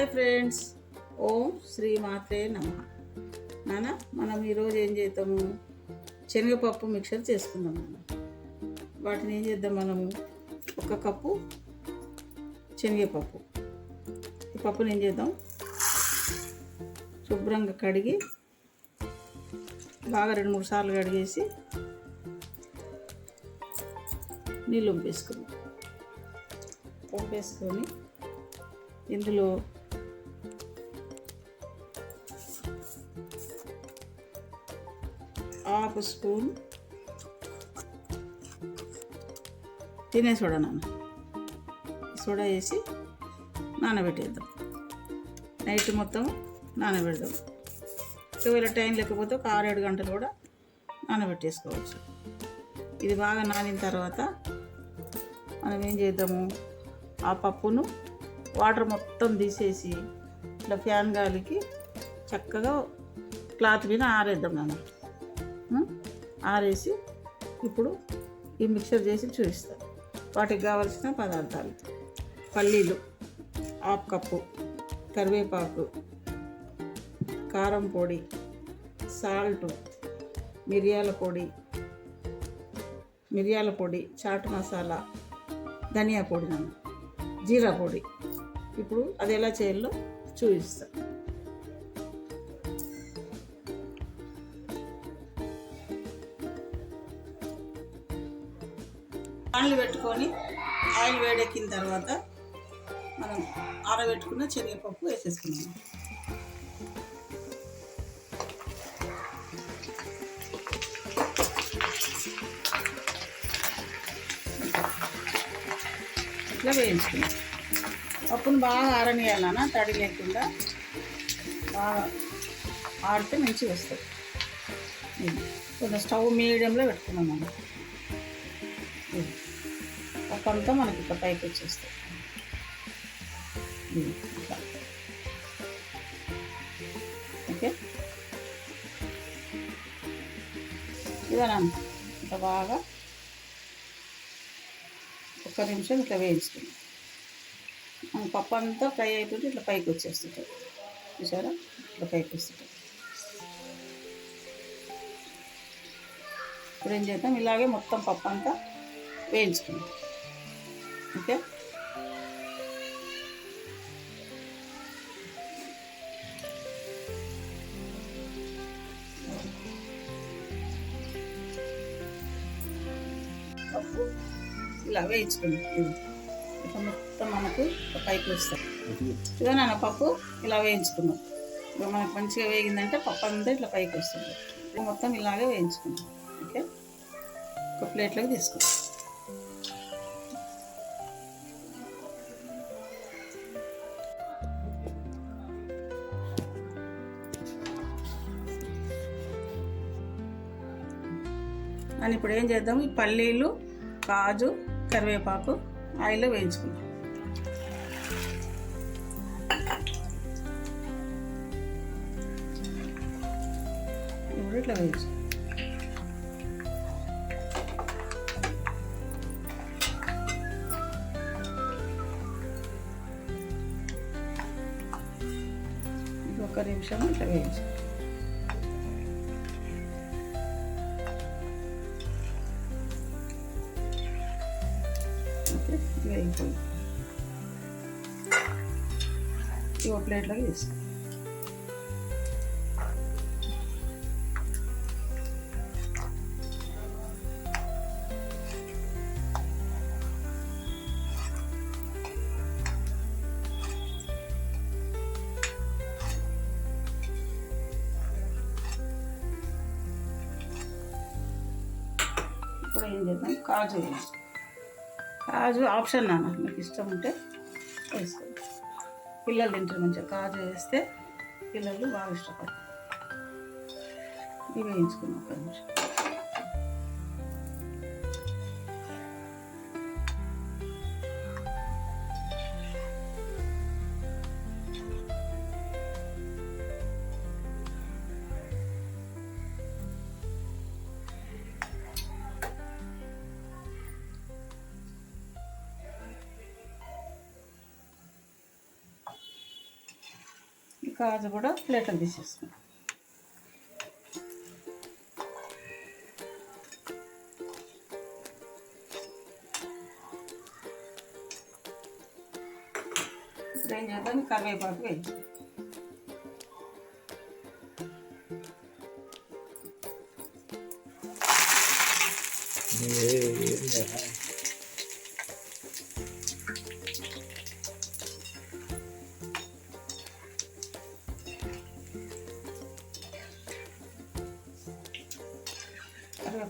Hi friends. ఓం శ్రీ మాత్రే నమ. నాన్న మనం ఈరోజు ఏం చేద్దాము? శనగపప్పు మిక్చర్ చేసుకుందాం నాన్న. వాటిని ఏం చేద్దాం మనము? ఒక కప్పు శనగపప్పు. ఈ పప్పుని ఏం చేద్దాం? శుభ్రంగా కడిగి బాగా రెండు మూడు సార్లు కడిగేసి నీళ్ళు వంపేసుకుందాం పంపేసుకొని ఇందులో హాఫ్ స్పూన్. తినే సోడా నాన్న. సోడా వేసి నానబెట్టేద్దాం. నైట్ మొత్తం నానబెడదాం. ఒకవేళ టైం లేకపోతే ఒక ఆరేడు గంటలు కూడా నానబెట్టేసుకోవచ్చు. ఇది బాగా నానిన తర్వాత మనం ఏం చేద్దాము? ఆ పప్పును వాటర్ మొత్తం తీసేసి ఇట్లా ఫ్యాన్ గాలికి చక్కగా క్లాత్ మీద ఆరేద్దాం మనం ఆరేసి ఇప్పుడు ఈ మిక్చర్ చేసి చూపిస్తాను వాటికి కావలసిన పదార్థాలు. పల్లీలు హాఫ్ కప్పు కరివేపాకు కారం పొడి సాల్ట్ మిరియాల పొడి మిరియాల పొడి చాట్ మసాలా ధనియా పొడి జీరా పొడి. ఇప్పుడు అది ఎలా చేయాలో చూపిస్తాను ఆయిల్ పెట్టుకొని ఆయిల్ వేడెక్కిన తర్వాత మనం ఆరబెట్టుకున్న శనగపప్పు వేసేసుకున్నాం ఇట్లా వేయించుకున్నాం పప్పును బాగా ఆరనియాలన్నా తడి లేకుండా బాగా ఆడితే మంచిగా వస్తుంది. కొంచెం స్టవ్ మీడియంలో పెట్టుకున్నాం మనం. ఇది. అంతా మనకి ఇట్లా పైకి వచ్చేస్తుంది ఓకే? ఇదేనా ఇంత బాగా ఒక్క నిమిషం ఇట్లా వేయించుకుంది మన పప్పు అంతా ఫ్రై అయిపోతే ఇట్లా పైకి వచ్చేస్తుంటుంది చూసారా? ఇట్లా పైకి వస్తుంటుంది ఇప్పుడు ఏం చేద్దాం? ఇలాగే మొత్తం పప్పు అంతా వేయించుకుందాం. ఓకే? పప్పు ఇలా వేయించుకుందాం. ఇది మొత్తం మనకు పైకి వస్తాయి. ఇదే నాన్న పప్పు ఇలా వేయించుకున్నాం ఇప్పుడు మనకు మంచిగా వేగిందంటే పప్పు అంతా ఇట్లా పైకి వస్తుంది. మొత్తం ఇలాగే వేయించుకున్నాం ఓకే? ఒక ప్లేట్లోకి తీసుకున్నాం అని ఇప్పుడు ఏం చేద్దాం? ఈ పల్లీలు కాజు కరివేపాకు ఆయిల్లో వేయించుకుందాం. ఇప్పుడు ఇట్లా వేయించు ఒక్క నిమిషం ఇట్లా వేయించు ఇవి ఒక ప్లేట్లోకి తీసుకో ఇప్పుడు ఏం చేద్దాం కాజు వేసుకో కాజు ఆప్షన్ నాన్న మీకు ఇష్టం ఉంటే వేసుకో పిల్లలు తింటారు మంచిగా. కాజు వేస్తే పిల్లలు బాగా ఇష్టపడతారు. ఇవి వేయించుకున్నాం ఒక నిమిషం. గాజు కూడా ప్లేట్లకు తీసేసుకున్నాం ఏం చేద్దాం? కరివేపాకు వేయించు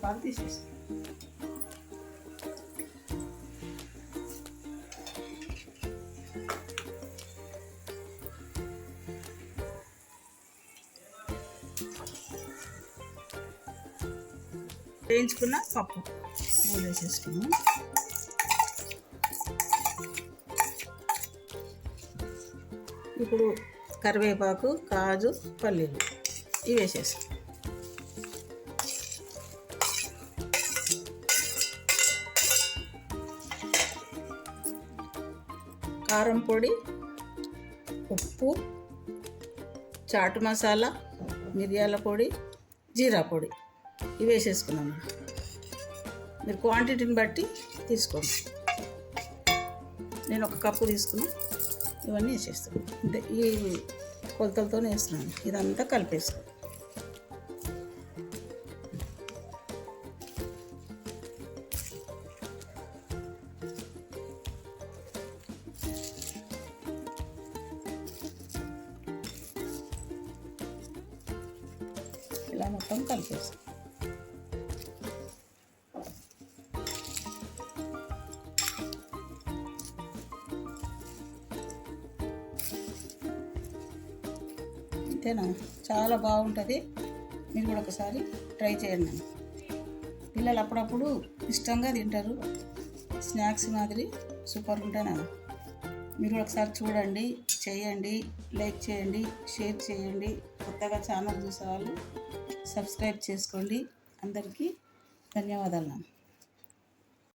కరివేపాకు వేయించుకున్న పప్పు. మూడు వేసేసుకున్నాం. ఇప్పుడు కరివేపాకు కాజు పల్లీలు ఇవి వేసేస్తాం కారం పొడి ఉప్పు చాటు మసాలా మిరియాల పొడి జీరా పొడి. ఇవి వేసేసుకున్నాను మీరు క్వాంటిటీని బట్టి తీసుకోండి. నేను ఒక కప్పు తీసుకుని ఇవన్నీ వేసేస్తాను. అంటే ఈ కొలతలతోనే వేస్తున్నాను. ఇదంతా కలిపేసుకో ఇలా మొత్తం కలిపేస్తాం అంతేనా చాలా బాగుంటుంది. మీరు కూడా ఒకసారి ట్రై చేయండి పిల్లలు అప్పుడప్పుడు ఇష్టంగా తింటారు. స్నాక్స్ మాదిరి సూపర్గా ఉంటానా మీరు ఒకసారి చూడండి చేయండి లైక్ చేయండి షేర్ చేయండి. కొత్తగా ఛానల్ చూసే వాళ్ళు సబ్స్క్రైబ్ చేసుకోండి. అందరికీ ధన్యవాదాలు.